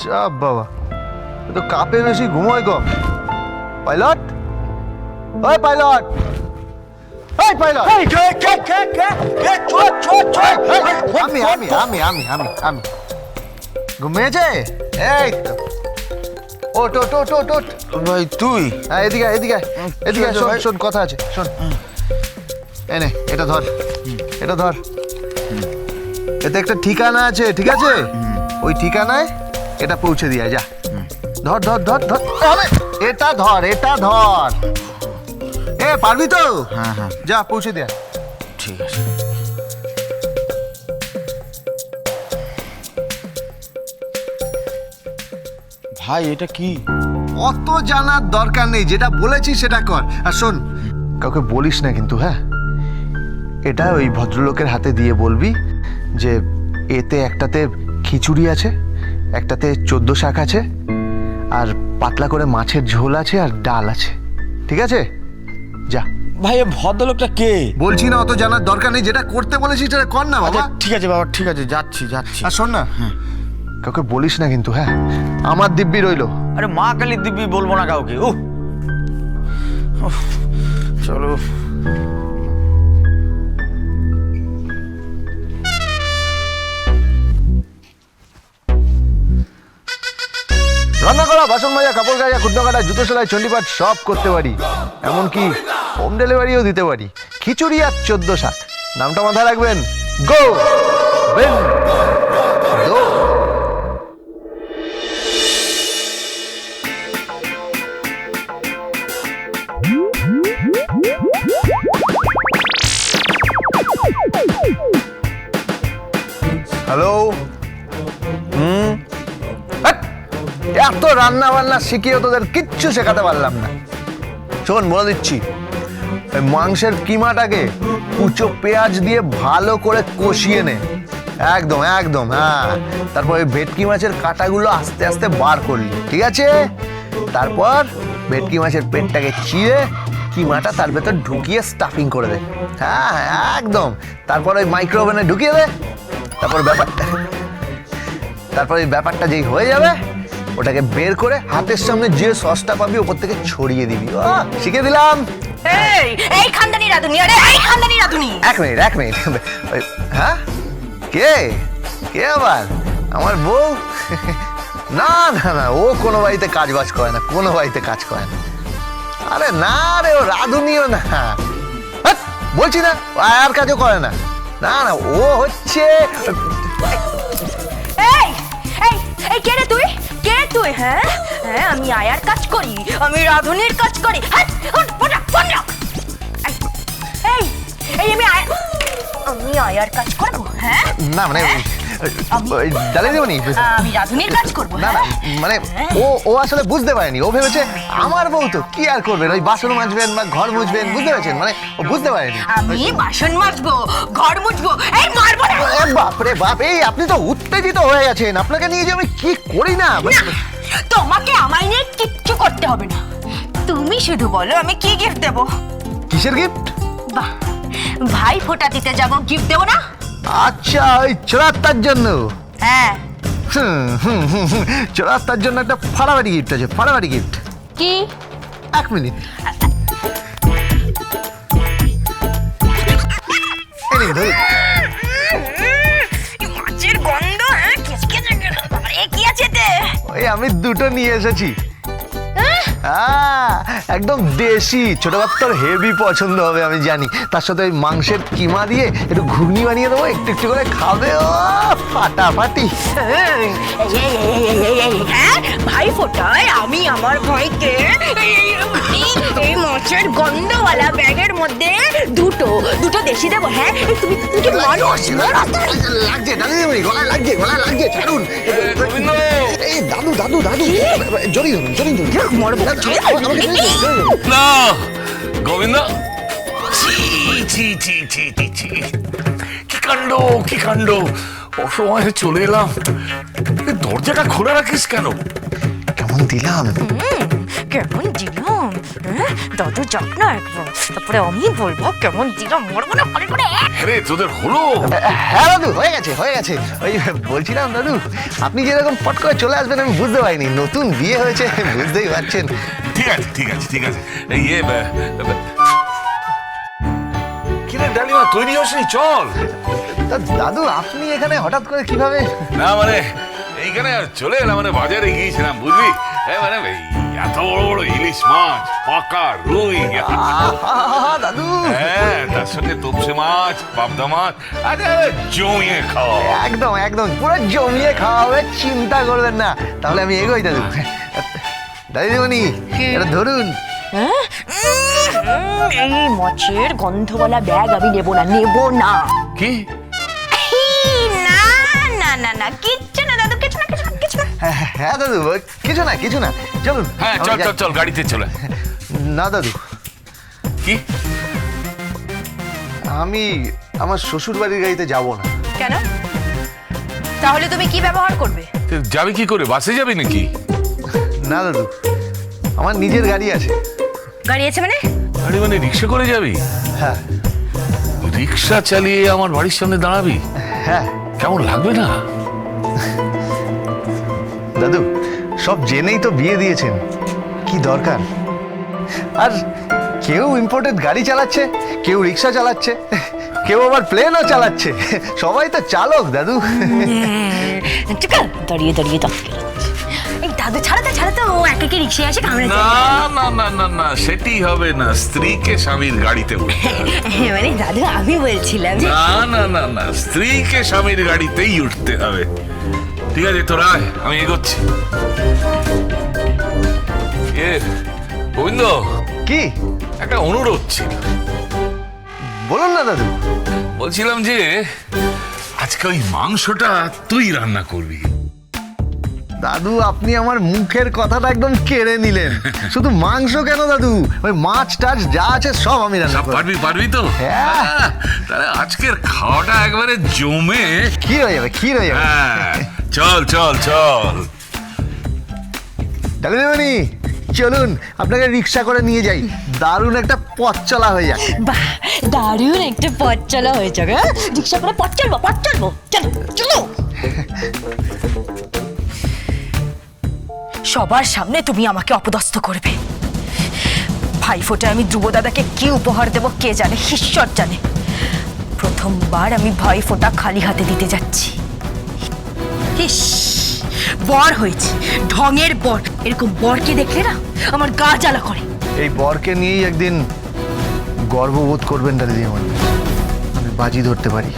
চাপ বাবা। এ তো কাপে বেশি ঘুমোয় কম। পাইলট? ওই পাইলট! ওই পাইলট! এই কে কে কে কে? কে চোর চোর চোর আমি আমি আমি আমি আমি আমি। ঘুমিয়েছে? এই তো। ওট ওট ওট ওট ওট ভাই তুই? হ্যাঁ এদিকে আয়, এদিকে আয়, এদিকে আয়, শোন ভাই? শোন কথা আছে শোন। এনে এটা ধর। এটা ধর। এতে একটা ঠিকানা আছে ঠিক আছে? ওই ঠিকানায় এটা পৌঁছে দিয়ে যা। ধর ধর ধর ধর। আরে, এটা ধর এটা ধর। এ পারবি তো? হ্যাঁ হ্যাঁ। যা পৌঁছে দিয়ে। ঠিক আছে। ভাই এটা কি? অত জানার দরকার নেই যেটা বলেছি সেটা কর। আর শোন কাউকে বলিস না কিন্তু হ্যাঁ? এটা ওই ভদ্রলোকের হাতে দিয়ে বলবি যে এতে একটাতে খিচুড়ি আছে। একটাতে চোদ্দ শাক আছে আর পাতলা করে মাছের ঝোল আছে আর ডাল আছে। ঠিক আছে? যা। ভাই এ ভদ্রলোকটা কে? বলছি না অত জানার দরকার নেই যেটা করতে বলেছি সেটা কর না বাবা। আচ্ছা ঠিক আছে বাবা ঠিক আছে যাচ্ছি যাচ্ছি। আর শোন না কাউকে বলিস না কিন্তু হ্যাঁ? আমার দিব্যি রইল। আরে মা কালী দিব্যি বলব না কাউকে ও চলো। রান্না করা, বাসন মাজা, কাপড় কাচা খুদ্দ কাটা, জুতো সেলাই, চণ্ডীপাঠ সব করতে পারি। এমনকি হোম ডেলিভারিও দিতে পারি। খিচুড়ি আর চোদ্দ শাক। নামটা মাথায় রাখবেন গো হ্যালো এত রান্না বান্না শিখিয়ে তোদের কিচ্ছু শেখাতে পারলাম না। শোন বলে দিচ্ছি। মাংসের কিমাটাকে কুচো পেঁয়াজ দিয়ে ভালো করে কষিয়ে নে। একদম একদম হ্যাঁ। তারপর ওই ভেটকি মাছের কাঁটাগুলো আস্তে আস্তে বার করলি ঠিক আছে? তারপর ভেটকি মাছের পেটটাকে চিড়ে কিমাটা তার ভেতর ঢুকিয়ে স্টাফিং করে দে। হ্যাঁ হ্যাঁ, একদম। তারপর ওই মাইক্রো ওভেনে ঢুকিয়ে দে। তারপর ব্যাপারটা তারপর এই ব্যাপারটা যেই হয়ে যাবে ওটাকে বের করে হাতের সামনে যে সসটা পাবি ওপর থেকে ছড়িয়ে দিবি। শিখে দিলাম। এই এই খানদানি রাধুনি আরে এই খানদানি রাধুনি। এক মিনিট এক মিনিট। হ্যাঁ? কে? কে আবার? আমার বউ? না না না ও কোনো বাড়িতে কাজ বাজ করে না কোনো বাড়িতে কাজ করে না। আরে না রে ও রাধুনিও না। হ্যাট, বলছি না আর কাজও করে না। না না ও হচ্ছে এই এই কে রে তুই? তুই হ্যাঁ? হ্যাঁ আমি আয়ার কাজ করি আমি রাধুনির কাজ করি। এই, এই আমি আয়া আমি আয়ার কাজ করব হ্যাঁ? না মানে ওই দেবনি আমি রাধুনির কাজ করব না না ও ও আসলে বুঝতে পারেনি। ও ভেবেছে আমার বউ তো কি আর করবেন? ওই বাসন মাজবেন বা ঘর মুছবেন বুঝতে পেরেছেন? মানে ও বুঝতে পারেনি। আমি বাসন মাজবো ঘর মুছবো এই মারবো বাপ রে বাপ এই আপনি তো উত্তেজিত হয়ে গেছেন আপনাকে নিয়ে যে আমি কি করি না, তোমাকে আমায় নিয়ে কিচ্ছু করতে হবে না। তুমি শুধু বলো আমি কি গিফট দেবো? কিসের গিফট বাহ ভাই ফোঁটা দিতে যাব গিফট দেবো না? আচ্ছা ওই চোরাত্তার জন্য। হ্যাঁ। হুম, হুম, হুম, হুম। চোরাত্তার জন্য একটা ফাড়াবাড়ি গিফট আছে ফাড়াবাড়ি গিফট কি? এক মিনিট। এই এতে ওই আমি দুটো নিয়ে এসেছি। হ্যাঁ, একদম দেশি ছোট বাচ্চার হেভি পছন্দ হবে আমি জানি। তার সাথে ওই মাংসের কিমা দিয়ে একটু ঘুগনি বানিয়ে দেবো একটু একটু করে খাবে। ও ফাটাফাটি। এই, এই, এই, এই, এই, এই, হ্যাঁ ভাই ফোটায় আমি আমার ভাইকে এই- এই- এই মাছের গন্ধওয়ালা ব্যাগের মধ্যে দুটো দুটো দেশি দেবো হ্যাঁ? এই তুমি তুমি কি মানুষ? লাগছে দেবনি গলায় লাগছে গলায় লাগছে ছাড়ুন। এই দাদু দাদু দাদু। জড়িয়ে ধরুন জড়িয়ে ধরুন। মরবো। না গোবিন্দ। ছি ছি ছি ছি ছি ছি। কি কাণ্ড কি কাণ্ড? অসময়ে চলে এলাম। এ দরজাটা খোলা রাখিস কেন? কেমন দিলাম? কেমন দিলাম হ্যাঁ? দাদু যাক না একবার তারপরে আমি বলব কেমন দিলাম মরবো না করে করে আরে তোদের হলো? হ্যাঁ দাদু হয়ে গেছে হয়ে গেছে। ওই বলছিলাম দাদু আপনি যেরকম পট করে চলে আসবেন আমি বুঝতে পারিনি। নতুন বিয়ে হয়েছে বুঝতেই পারছেন। ঠিক আছে ঠিক আছে ঠিক আছে। ইয়ে কিরে ডালিমা তৈরি হসনি চল। দাদু আপনি এখানে হঠাৎ করে কীভাবে? না মানে এইখানে আর চলে এলাম মানে বাজারে গিয়েছিলাম বুঝলি? মানে এত বড় বড় ইলিশ মাছ পাকা রুই আহা, দাদু। হ্যাঁ তার সঙ্গে তপসে মাছ পাবদা মাছ আরে জমিয়ে খাওয়া। একদম একদম পুরো জমিয়ে খাওয়া হবে চিন্তা করবেন না। তাহলে আমি এগোই দাদু। দাদিমণি এটা ধরুন। হ্যাঁ? এই মাছের গন্ধওয়ালা ব্যাগ আমি নেব না নেব না। কি? না না না না হ্যাঁ, দাদু কিছু না কিছু না। চলুন হ্যাঁ চল চল চল গাড়িতে চলে। না দাদু। কি? আমি আমার শ্বশুর বাড়ির গাড়িতে যাব না। কেন? তাহলে তুমি কি ব্যবহার করবে? যাবি কি করে? বাসে যাবি নাকি? না দাদু আমার নিজের গাড়ি আছে। গাড়ি আছে মানে? গাড়ি মানে রিক্সা করে যাবি? হ্যাঁ। রিক্সা চালিয়ে আমার বাড়ির সামনে দাঁড়াবি? হ্যাঁ। কেমন লাগবে না? দাদু সব জেনেই তো বিয়ে দিয়েছেন। কি দরকার? আর কেউ ইম্পোর্টেড গাড়ি চালাচ্ছে কেউ রিক্সা চালাচ্ছে কেউ আবার প্লেনও চালাচ্ছে। সবাই তো চালক দাদু। আছে দাঁড়িয়ে দাঁড়িয়ে এই দাদু ছাড়াতে ছাড়াতে ও একে একে রিক্সায় আসে কামড়ে না না না না না সেটি হবে না। স্ত্রীকে স্বামীর গাড়িতে উঠতে হবে। মানে দাদু আমি বলছিলাম না না না না স্ত্রীকে স্বামীর গাড়িতেই উঠতে হবে। ঠিক আছে তোরা আমি এগোচ্ছি এ গোবিন্দ? কি? একটা অনুরোধ ছিল। বলুন না দাদু। বলছিলাম যে আজকে ওই মাংসটা তুই রান্না করবি। দাদু আপনি আমার মুখের কথাটা একদম কেড়ে নিলেন। শুধু মাংস কেন দাদু? ওই মাছ টাছ যা আছে সব আমি রান্না করব। পারবি পারবি তো? হ্যাঁ। তাহলে আজকের খাওয়াটা একবারে জমে ক্ষীর হয়ে যাবে ক্ষীর হয়ে যাবে। হ্যাঁ। চল চল চল। দাদু দেবনি চলুন আপনাকে রিক্সা করে নিয়ে যাই। দারুণ একটা পথ চলা হয়ে যাক। বাহ দারুণ একটা পথ চলা হয়ে যাবে হ্যাঁ? রিক্সা করে পথ চলবো পথ চলবো। চলো চলো। সবার সামনে তুমি আমাকে অপদস্থ করবে। ভাই ফোটে আমি ধ্রুব দাদাকে কি উপহার দেব কে জানে ঈশ্বর জানে। প্রথমবার আমি ভাই ফোঁটা খালি হাতে দিতে যাচ্ছি। ইস, বর হয়েছে। ঢঙের বর। এরকম বরকে দেখলে না আমার গা জ্বালা করে। এই বরকে নিয়েই একদিন গর্ববোধ করবেন দাদি দিদিমন আমি বাজি ধরতে পারি।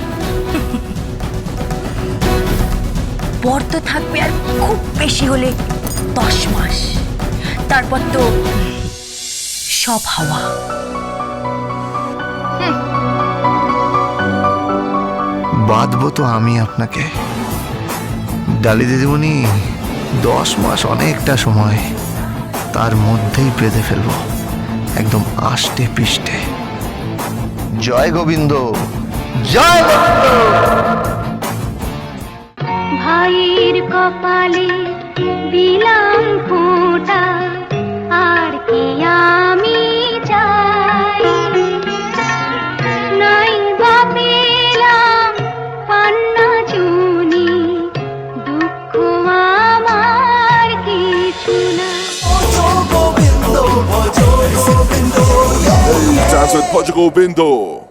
বর তো থাকবে আর খুব বেশি হলে দশ মাস। তারপর তো সব হাওয়া। বাঁধবো তো আমি আপনাকে। ডালি দিদিমণি দশ মাস অনেকটা সময় তার মধ্যেই বেঁধে ফেলব, একদম আষ্টে পিষ্টে। জয় গোবিন্দ, জয় ভাইয়ের কপালে দিলাম ফোঁটা, আর কি আমি magical window.